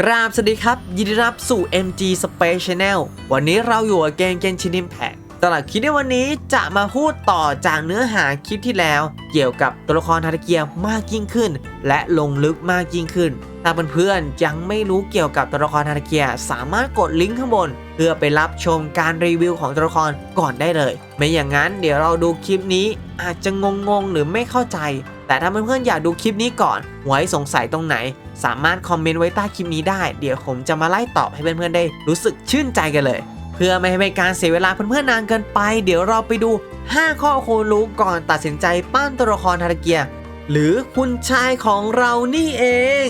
กราบสวัสดีครับ ยินดีรับสู่ MG Space Channel วันนี้เราอยู่กับเกม Genshin Impact ตลอดคลิปในวันนี้จะมาพูดต่อจากเนื้อหาคลิปที่แล้ว เกี่ยวกับตัวละครทาตาเกียมากยิ่งขึ้น และลงลึกมากยิ่งขึ้น ถ้าเพื่อนๆยังไม่รู้เกี่ยวกับตัวละครทาตาเกียสามารถกดลิงก์ข้างบน เพื่อไปรับชมการรีวิวของตัวละครก่อนได้เลย ไม่อย่างนั้นเดี๋ยวเราดูคลิปนี้อาจจะงงๆหรือไม่เข้าใจ แต่ถ้าเพื่อนๆอยากดูคลิปนี้ก่อนไว้สงสัยตรงไหน สามารถคอมเมนต์ไว้ใต้คลิปนี้ได้ เดี๋ยวผมจะมาไล่ตอบให้เพื่อนๆได้รู้สึกชื่นใจกันเลย เพื่อไม่ให้เป็นการเสียเวลาเพื่อนๆนานเกินไป เดี๋ยวเราไปดู 5 ข้อควรรู้ก่อนตัดสินใจปั้นตัวละครทาราเกีย หรือคุณชายของเรานี่เอง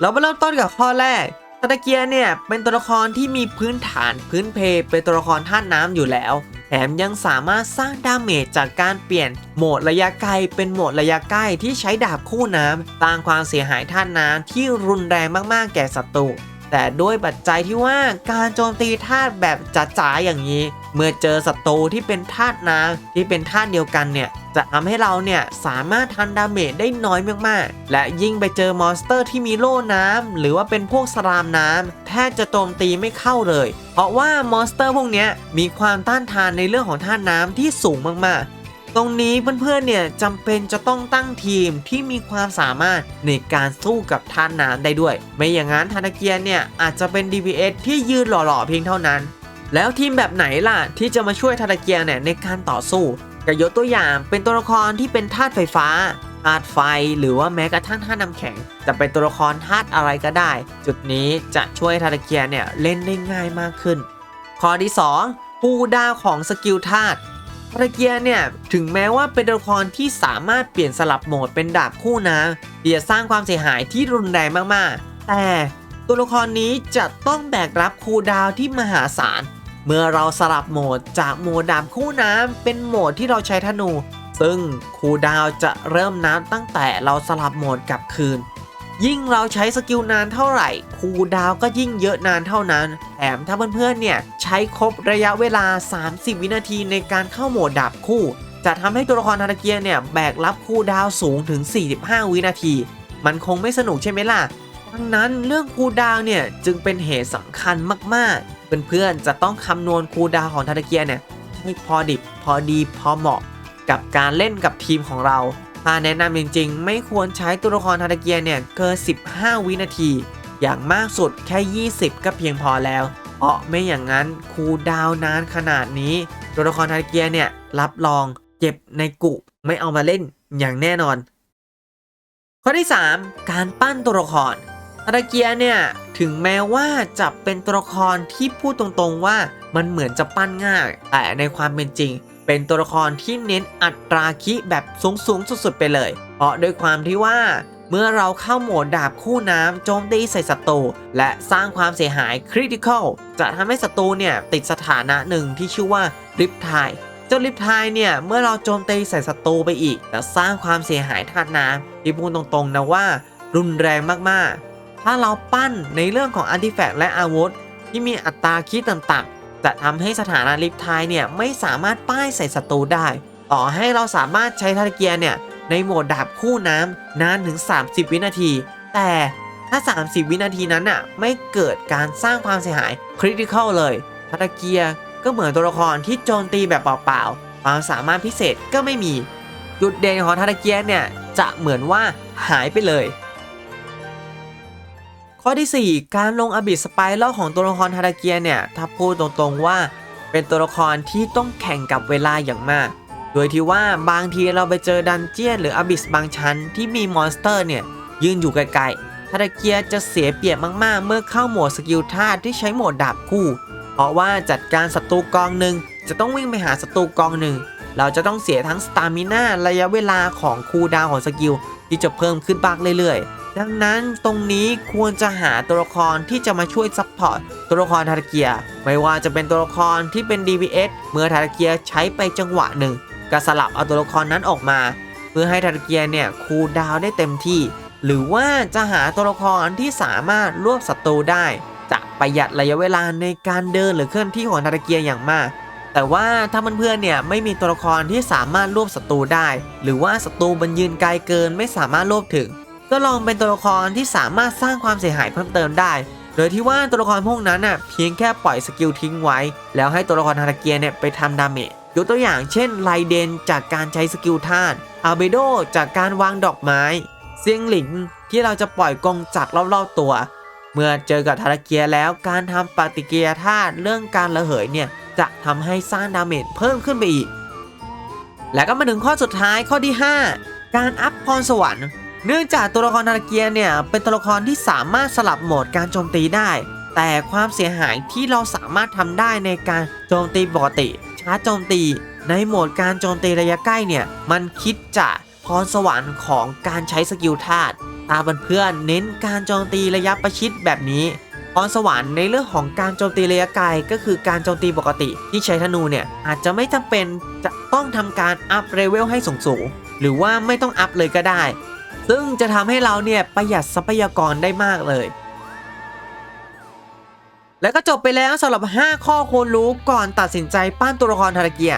เรามาเริ่มต้นกับข้อแรกตาตะเกียเนี่ยเป็นตัวละครที่มีพื้นฐานพื้นเพเป็นตัวละครธาตุน้ำอยู่แล้ว ถมยังสามารถสร้างดาเมจจากการเปลี่ยนโหมดระยะไกลเป็นโหมดระยะใกล้ที่ใช้ดาบคู่น้ำสร้างความเสียหายท่านน้ำที่รุนแรงมากๆแก่ศัตรู แต่ด้วยปัจจัยที่ว่าการโจมตีธาตุแบบจ๋าๆอย่างนี้ เมื่อเจอศัตรูที่เป็นธาตุน้ำที่เป็นธาตุเดียวกันเนี่ยจะทำให้เราเนี่ยสามารถทันดาเมจได้น้อยมากๆ และยิ่งไปเจอมอนสเตอร์ที่มีโล่น้ำหรือว่าเป็นพวกสลามน้ำแทบจะโจมตีไม่เข้าเลย เพราะว่ามอนสเตอร์พวกนี้มีความต้านทานในเรื่องของธาตุน้ำที่สูงมากๆ ตรงนี้เพื่อนๆเนี่ยจำเป็นจะต้องตั้งทีมที่มีความสามารถในการสู้กับธาตุน้ำได้ด้วย ไม่อย่างนั้นธานาเกียเนี่ยอาจจะเป็น DPS ที่ยืนหล่อๆเพียงเท่านั้น แล้วทีมแบบไหนล่ะที่จะมาช่วยทาตาเกียเนี่ยในการต่อสู้ก็ยกตัวอย่างเป็นตัวละครที่เป็นธาตุไฟฟ้าธาตุไฟหรือว่าแม้กระทั่งธาตุน้ำแข็ง จะเป็นตัวละครธาตุอะไรก็ได้ จุดนี้จะช่วยทาตาเกียเนี่ยเล่นได้ง่ายมากขึ้น ข้อที่ 2 ผู้ดาวของสกิลธาตุ ทาตาเกียเนี่ย ถึงแม้ว่าเป็นตัวละครที่สามารถเปลี่ยนสลับโหมดเป็นดาบคู่นะที่จะสร้างความเสียหายที่รุนแรงมากๆ แต่ตัวละครนี้จะต้องแบกรับคูดาวที่มหาศาล เมื่อเราสลับโหมดจากโหมดดาบคู่น้ำเป็นโหมดที่เราใช้ธนู ซึ่งคูดาวจะเริ่มนับตั้งแต่เราสลับโหมดกลับคืน ยิ่งเราใช้สกิลนานเท่าไหร่คูดาวก็ยิ่งเยอะนานเท่านั้นแถมถ้าเพื่อนๆเนี่ยใช้ครบระยะเวลา 30 วินาทีในการเข้าโหมดดาบคู่ จะทำให้ตัวละครทาตาเกียเนี่ยแบกรับคูดาวสูงถึง 45 วินาที มันคงไม่สนุกใช่ไหมล่ะดังนั้นเรื่องคูดาวเนี่ยจึงเป็นเหตุสำคัญมากๆ เพื่อนๆจะต้องคำนวณคูดาวของทาตาเกียเนี่ยให้พอดิบพอดีพอเหมาะกับการเล่นกับทีมของเรา ถ้าแนะนำจริงๆ ไม่ควรใช้ตัวละครทาตาเกียเนี่ยเกิน 15 วินาที อย่างมากสุดแค่ 20 ก็เพียงพอแล้ว เพราะไม่อย่างนั้นคูดาวนานขนาดนี้ ตัวละครทาตาเกียเนี่ยรับรองเก็บในกุไม่เอามาเล่นอย่างแน่นอน ข้อที่ 3 การปั้นตัวละครทาตาเกียเนี่ยถึงแม้ว่าจะเป็นตัวละครที่พูดตรงๆว่ามันเหมือนจะปั้นง่าย แต่ในความเป็นจริง เป็นตัวละครที่เน้นอัตราคิแบบสูงๆสุดๆไปเลย เพราะด้วยความที่ว่าเมื่อเราเข้าโหมดดาบคู่น้ำโจมตีใส่ศัตรูและสร้างความเสียหายคริติคอลจะทำให้ศัตรูเนี่ยติดสถานะหนึ่งที่ชื่อว่าริปไทเจ้าริปไทเนี่ยเมื่อเราโจมตีใส่ศัตรูไปอีกจะสร้างความเสียหายธาตุน้ำที่พูดตรงๆนะว่า รุนแรงมากๆ ถ้าเราปั้นในเรื่องของอาร์ติแฟกต์และอาวุธ ที่มีอัตราคิดต่ำๆ จะทำให้สถานะลิปไทเนี่ยไม่สามารถป้ายใส่ศัตรูได้ ต่อให้เราสามารถใช้ทาตเกียเนี่ยในโหมดดาบคู่น้ำนานถึง 30 วินาที แต่ถ้า 30 วินาทีนั้นน่ะไม่เกิดการสร้างความเสียหายคริติคอลเลยทาตเกียก็เหมือนตัวละครที่โจมตีแบบเปล่าๆความสามารถพิเศษก็ไม่มี จุดเด่นของทาตเกียเนี่ยจะเหมือนว่าหายไปเลย ข้อที่ 4 การลงอบิสไปรัลของตัวละครทาราเกียเนี่ยถ้าพูดตรงๆว่า เป็นตัวละครที่ต้องแข่งกับเวลาอย่างมาก โดยที่ว่าบางทีเราไปเจอดันเจียนหรืออบิสบางชั้นที่มีมอนสเตอร์เนี่ยยืนอยู่ไกลๆทาราเกียจะเสียเปรียบมากๆ เมื่อเข้าโหมดสกิลธาตุที่ใช้โหมดดาบคู่ เพราะว่าจัดการศัตรูกองหนึ่งจะต้องวิ่งไปหาศัตรูกองหนึ่งเราจะต้องเสียทั้งสตามิน่าระยะเวลาของคูลดาวของสกิลที่จะเพิ่มขึ้นบ้างเรื่อยๆ ดังนั้นตรงนี้ควรจะหาตัวละครที่จะมาช่วยซัพพอร์ตตัวละครทาราเกีย ไม่ว่าจะเป็นตัวละครที่เป็น DPS เมื่อทาราเกียใช้ไปจังหวะหนึ่งก็สลับเอาตัวละครนั้นออกมา เพื่อให้ทาราเกียเนี่ยคูลดาวน์ได้เต็มที่ หรือว่าจะหาตัวละครที่สามารถรวบศัตรูได้จะประหยัดระยะเวลาในการเดินหรือเคลื่อนที่ของทาราเกียอย่างมาก แต่ว่าถ้าเพื่อนๆเนี่ยไม่มีตัวละครที่สามารถรวบศัตรูได้ หรือว่าศัตรูมันยืนไกลเกินไม่สามารถรวบถึง ก็ลองเป็นตัวละครที่สามารถสร้างความเสียหายเพิ่มเติมได้ โดยที่ว่าตัวละครพวกนั้นน่ะเพียงแค่ปล่อยสกิลทิ้งไว้ แล้วให้ตัวละครฮาราเกียเนี่ยไปทำดาเมจยกตัวอย่างเช่นไลเดนจากการใช้สกิลธาตุอาเบโดจากการวางดอกไม้เซียงหลิงที่เราจะปล่อยกงจักรรอบๆตัว เมื่อเจอกับทาราเกียแล้วการทำปฏิกิริยาธาตุเรื่องการระเหยเนี่ยจะทำให้สร้างดาเมจเพิ่มขึ้นไปอีก และก็มาถึงข้อสุดท้ายข้อที่ 5 การอัพพรสวรรค์ เนื่องจากตัวละครทาราเกียเนี่ยเป็นตัวละครที่สามารถสลับโหมดการโจมตีได้ แต่ความเสียหายที่เราสามารถทำได้ในการโจมตีปกติชาร์จโจมตี ในโหมดการโจมตีระยะใกล้เนี่ยมันคิดจากพรสวรรค์ของการใช้สกิลธาตุตาเพื่อนเน้นการโจมตีระยะประชิดแบบนี้พรสวรรค์ในเรื่องของการโจมตีระยะไกลก็คือการโจมตีปกติ ที่ใช้ธนูเนี่ยอาจจะไม่จำเป็นจะต้องทำการอัพเลเวลให้สูงๆหรือว่าไม่ต้องอัพเลยก็ได้ ซึ่งจะทำให้เราเนี่ยประหยัดทรัพยากรได้มากเลย แล้วก็จบไปแล้วสำหรับ 5 ข้อควรรู้ก่อนตัดสินใจปั้นตัวละครทาราเกีย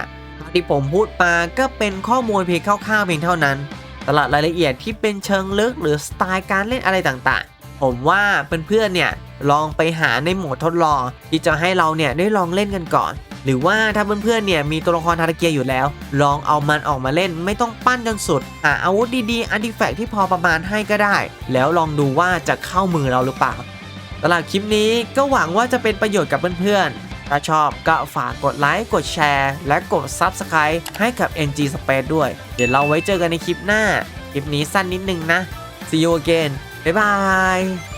ที่ผมพูดมาก็เป็นข้อมูลเพียงคร่าวๆเพียงเท่านั้นตลาดรายละเอียดที่เป็นเชิงลึกหรือสไตล์การเล่นอะไรต่างๆ ผมว่าเพื่อนๆเนี่ยลองไปหาในโหมดทดลองที่จะให้เราเนี่ยได้ลองเล่นกันก่อน หรือว่าถ้าเพื่อนๆเนี่ยมีตัวละครทาราเกียอยู่แล้ว ลองเอามันออกมาเล่นไม่ต้องปั้นจนสุดหาอาวุธดีๆอันดิแฟกที่พอประมาณให้ก็ได้ แล้วลองดูว่าจะเข้ามือเราหรือเปล่าสำหรับคลิปนี้ก็หวังว่าจะเป็นประโยชน์กับเพื่อนๆ ถ้าชอบก็ฝากกดไลค์ กดแชร์ และกด Subscribe ให้กับ NG Space ด้วย เดี๋ยวเราไว้เจอกันในคลิปหน้า คลิปนี้สั้นนิดนึงนะ See you again บ๊ายบาย